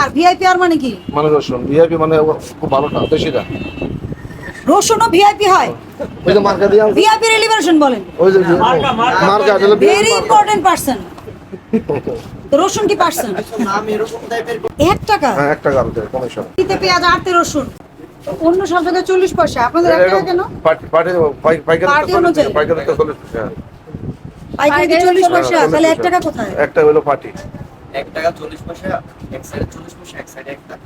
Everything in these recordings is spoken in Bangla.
আর ভিআইপি আর মানে কি? মানে রসুন। ভিআইপি মানে খুব ভালোটা দেশিটা রসুনও ভিআইপি হয়। ওই যে মার্কা দিয়ে ভিআইপি রিলিভারেশন বলেন। ওই যে মার্কা আসলে ভেরি ইম্পর্টেন্ট পার্সন রসুন কি পার্সন এক টাকা হ্যাঁ গাল দেয় কমিশন দিতে পেঁয়াজ আটতে রসুন। অন্য সব জায়গায় চল্লিশ পয়সা। আপনাদের এক টাকা কেন? পাইকারি অনুযায়ী। পাইকারি তো চল্লিশ পয়সা। পাইকারি চল্লিশ পয়সা তাহলে এক টাকা কোথায়? একটা হলো পার্টি এক টাকা চল্লিশ পয়সা এক সাইডে চল্লিশ পয়সা এক সাইডে এক টাকা।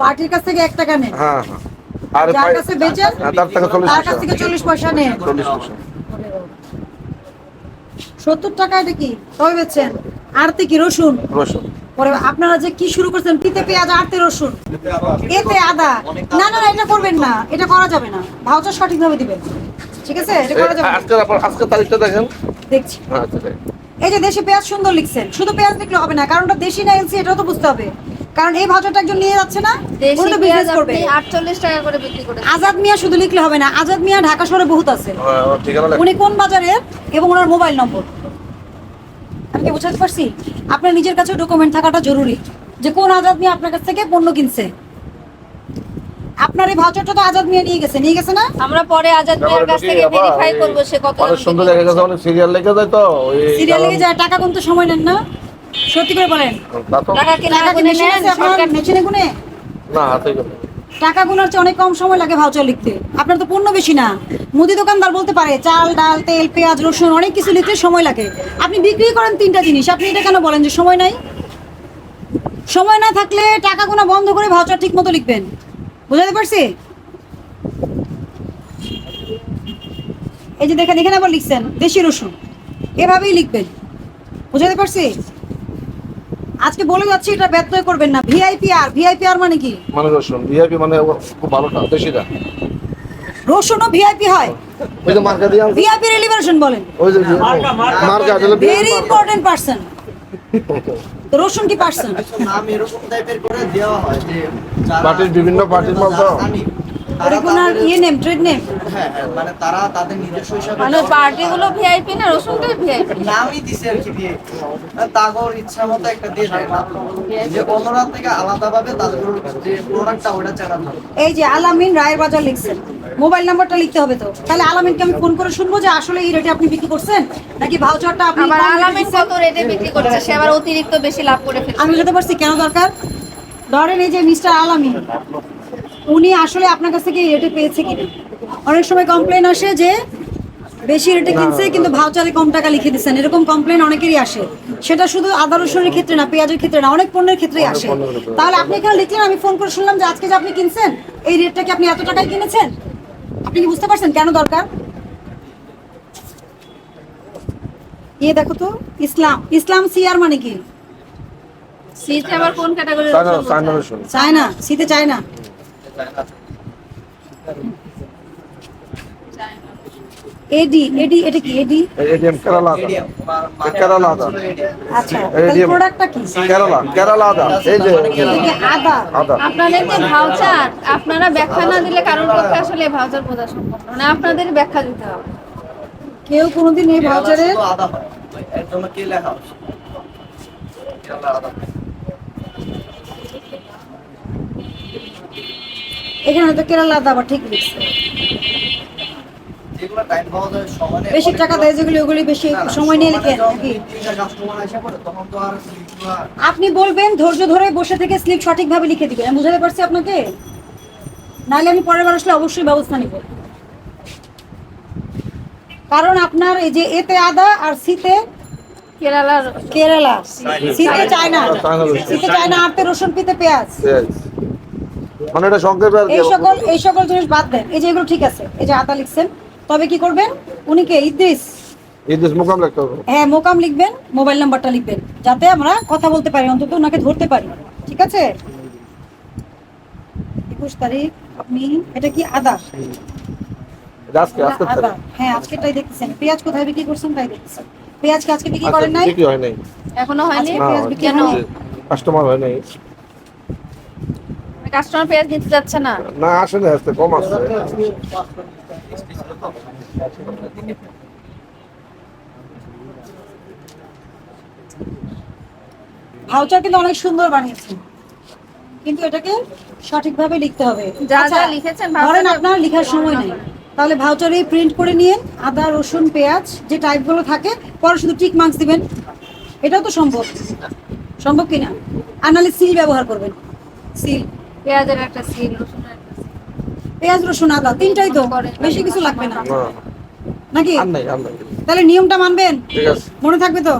পার্টির কাছ থেকে এক টাকা নেন হ্যাঁ হ্যাঁ। আর যার কাছে বেচেন হ্যাঁ, তার টাকা চল্লিশ তার কাছ পয়সা থেকে চল্লিশ পয়সা নেন চল্লিশ পয়সা। সত্তর টাকা এটা কি? কবে বেচছেন? আরতে কি? রসুন? রসুন। পরে আপনারা যে কি শুরু করছেন পিতে পেঁয়াজ আরতে রসুন? এতে আদা? না না এটা করবেন না। এটা করা যাবে না। ভাউচার সঠিকভাবে দিবেন। ঠিক আছে? এটা করা যাবে আজকে আজকে তারিখটা দেখেন। দেখছি। হ্যাঁ আচ্ছা। এই যে দেশি পেঁয়াজ সুন্দর লিখছেন শুধু পেঁয়াজ লিখলে হবে না কারণ ওটা দেশি না এলসি এটাও তো বুঝতে হবে। কারণ এই ভাউচারটা একজন নিয়ে যাচ্ছে না দেশি তো বিজনেস করবে আপনি আটচল্লিশ টাকা করে বিক্রি করে আজাদ মিয়া শুধু লিখলে হবে না আজাদ মিয়া ঢাকা শহরে বহুত আছে। হ্যাঁ, উনি কোন বাজারের এবং ওনার মোবাইল নম্বর? আমি কি বোঝাতে পারছি? আপনার নিজের কাছে ডকুমেন্ট থাকাটা জরুরি যে কোন আজাদ মিয়া আপনার কাছ থেকে পণ্য কিনছে। আপনার এই ভাউচারটা তো আজাদ মিয়া নিয়ে গেছে নিয়ে গেছে না? আমরা পরে আজাদ মিয়ার কাছ থেকে ভেরিফাই করব সে কত অনেক সুন্দর গেছে অনেক সিরিয়াল লেগে যায় তো সিরিয়াল লেগে যায় টাকা গুনতে সময় নেন না? সত্যি করে বলেন। টাকা কি টাকা গুনে নেন সরকার মেশিনে গুনে? না হাতে গেলে টাকা গুনার চেয়ে অনেক কম সময় লাগে ভাউচার লিখতে। আপনার তো পণ্য বেশি না। মুদি দোকানদার বলতে পারে চাল ডাল তেল পেঁয়াজ রসুন অনেক কিছু লিখতে সময় লাগে। আপনি বিক্রি করেন তিনটা জিনিস আপনি এটা কেন বলেন যে সময় নাই? সময় না থাকলে টাকা গোনা বন্ধ করে ভাউচার ঠিক মতো লিখবেন। বুঝাতে পারছি? এই যে দেখেন এখানে আবার লিখছেন দেশি রসুন। এভাবেই লিখবেন। বুঝাতে পারছি? আজকে বলে যাচ্ছি এটা ব্যর্থ করবেন না। ভিআইপি আর ভিআইপি আর মানে কি? মানে রসুন। ভিআইপি মানে খুব ভালোটা দেশিটা। রসুনও ভিআইপি হয়। ওই যে মার্কা দিয়ে ভিআইপি রিলিভারেশন বলেন। ওই যে মার্কা ভেরি ইম্পর্টেন্ট পার্সন রসুন কি পার্সন নাম এরকম টাইপের করে দেওয়া হয় যে পার্টির বিভিন্ন পার্টির মাল তো। যারা তারা তাদের- ইয়ে নেম ট্রেড নেম হ্যাঁ, হ্যাঁ, মানে তারা তাদের নিজস্ব হিসাবে মানে পার্টি গুলো ভিআইপি না রসুনটাই ভিআইপি নামই দিছে আর কি দিয়ে তাগর ইচ্ছা মতো একটা দিয়ে দেয় না। যে অন্যরা থেকে আলাদা ভাবে তাদের যে প্রোডাক্টটা ওটা চালানো এই যে আলামিন রায়ের বাজার লিখছেন। মোবাইল নাম্বারটা লিখতে হবে তো। তাহলে আলামিনকে আমি ফোন করে শুনব যে আসলে এই রেটে আপনি বিক্রি করছেন নাকি ভাউচারটা আপনি আবার রেটে আলামিন কত রেটে বিক্রি করছে সে আবার অতিরিক্ত বেশি লাভ করে ফেলছে। আমি বুঝতে পারছি কেন দরকার? ধরেন এই যে মিস্টার আলামিন উনি আসলে আপনার কাছ থেকে এই রেটে পেয়েছে কিনা? অনেক সময় কমপ্লেন আসে যে বেশি রেটে কিনছে কিন্তু ভাউচারে কম টাকা লিখে দিচ্ছেন। এরকম কমপ্লেন অনেকেরই আসে। সেটা শুধু আদা রসুনের ক্ষেত্রে না পেঁয়াজের ক্ষেত্রে না অনেক পণ্যের ক্ষেত্রেই আসে। তাহলে আপনি এখানে লিখলেন আমি ফোন করে শুনলাম যে আজকে যে আপনি কিনছেন এই রেটটা কি আপনি এত টাকায় কিনেছেন? আপনি কি বুঝতে পারছেন কেন দরকার? ইয়ে দেখো তো ইসলাম ইসলাম সিয়ার মানে কি? শীতে আবার কোন ক্যাটাগরি চায় না শীতে চায় না এডি এডি এটা কি এডি এডিএম কেরালা আদা কেরালা আদা আচ্ছা এডিএম প্রোডাক্টটা কি? কেরালা কেরালা আদা এই যে আদা আদা আপনাদের যে ভাউচার আপনারা ব্যাখ্যা না দিলে কারোর পক্ষে আসলে ভাউচার বোঝা সম্ভব না। মানে আপনাদের ব্যাখ্যা দিতে হবে। কেউ কোনোদিন এই ভাউচারে আদা হয়। এর জন্য কি লেখা হচ্ছে কেরালা আদা এখানে তো কেরালা আদা আবার ঠিক লিখছে যেগুলো টাইম পাওয়া যায় সমানে বেশি টাকা দেয় যেগুলো ওগুলি বেশি সময় নিয়ে লিখেন নাকি? আপনি বলবেন ধৈর্য ধরে বসে থেকে স্লিপ সঠিকভাবে লিখে দিবেন। আমি বুঝাতে পারছি আপনাকে? নাহলে আমি পরের বার আসলে অবশ্যই ব্যবস্থা নিব। কারণ আপনার এই যে এতে আদা আর সিতে কেরালার কেরালা শীতে চায় না চায়না শীতে চায় না আটতে রসুন পিতে পেঁয়াজ। মানে এটা সংক্ষেপে আর এই সকল এই সকল জিনিস বাদ দেন। এই যে এগুলো ঠিক আছে এই যে আদা লিখছেন। তবে কি করবেন? উনি কে? ইদ্রিস? ইদিস মুকাম লিখতে হবে। হ্যাঁ মোকাম লিখবেন মোবাইল নাম্বারটা লিখবেন যাতে আমরা কথা বলতে পারি অন্তত ওনাকে ধরতে পারি। ঠিক আছে? একুশ তারিখ আপনি এটা কি আদা? এটা আজকে হ্যাঁ আজকেরটাই দেখতেছেন। পেঁয়াজ কোথায় বিক্রি করছেন তাই দেখতেছেন। পেঁয়াজ কি আজকে বিক্রি করেন নাই? কি হয় নাই। এখনও হয়নি? পেঁয়াজ বিক্রি কেন? কাস্টমার হয় নাই। কাস্টমার পেঁয়াজ নিতে যাচ্ছে না। না আসে না আসতে কম আসছে। ভাউচার কিন্তু অনেক সুন্দর বানিয়েছেন কিন্তু এটাকে সঠিকভাবে লিখতে হবে। যা আচ্ছা, যা লিখেছেন ধরেন ভাউচারে- আপনার লেখার সময় নেই। তাহলে ভাউচারে প্রিন্ট করে নিয়ে আদা রসুন পেঁয়াজ যে টাইপগুলো থাকে পরে শুধু টিক মার্কস দিবেন। এটাও তো সম্ভব। সম্ভব কিনা? আর নাহলে সিল ব্যবহার করবেন। সিল পেঁয়াজের একটা সিল রসুনের একটা। পেঁয়াজ রসুন আদা তিনটাই তো বেশি কিছু লাগবে না। নাকি? তাহলে নিয়মটা মানবেন? মনে থাকবে তো?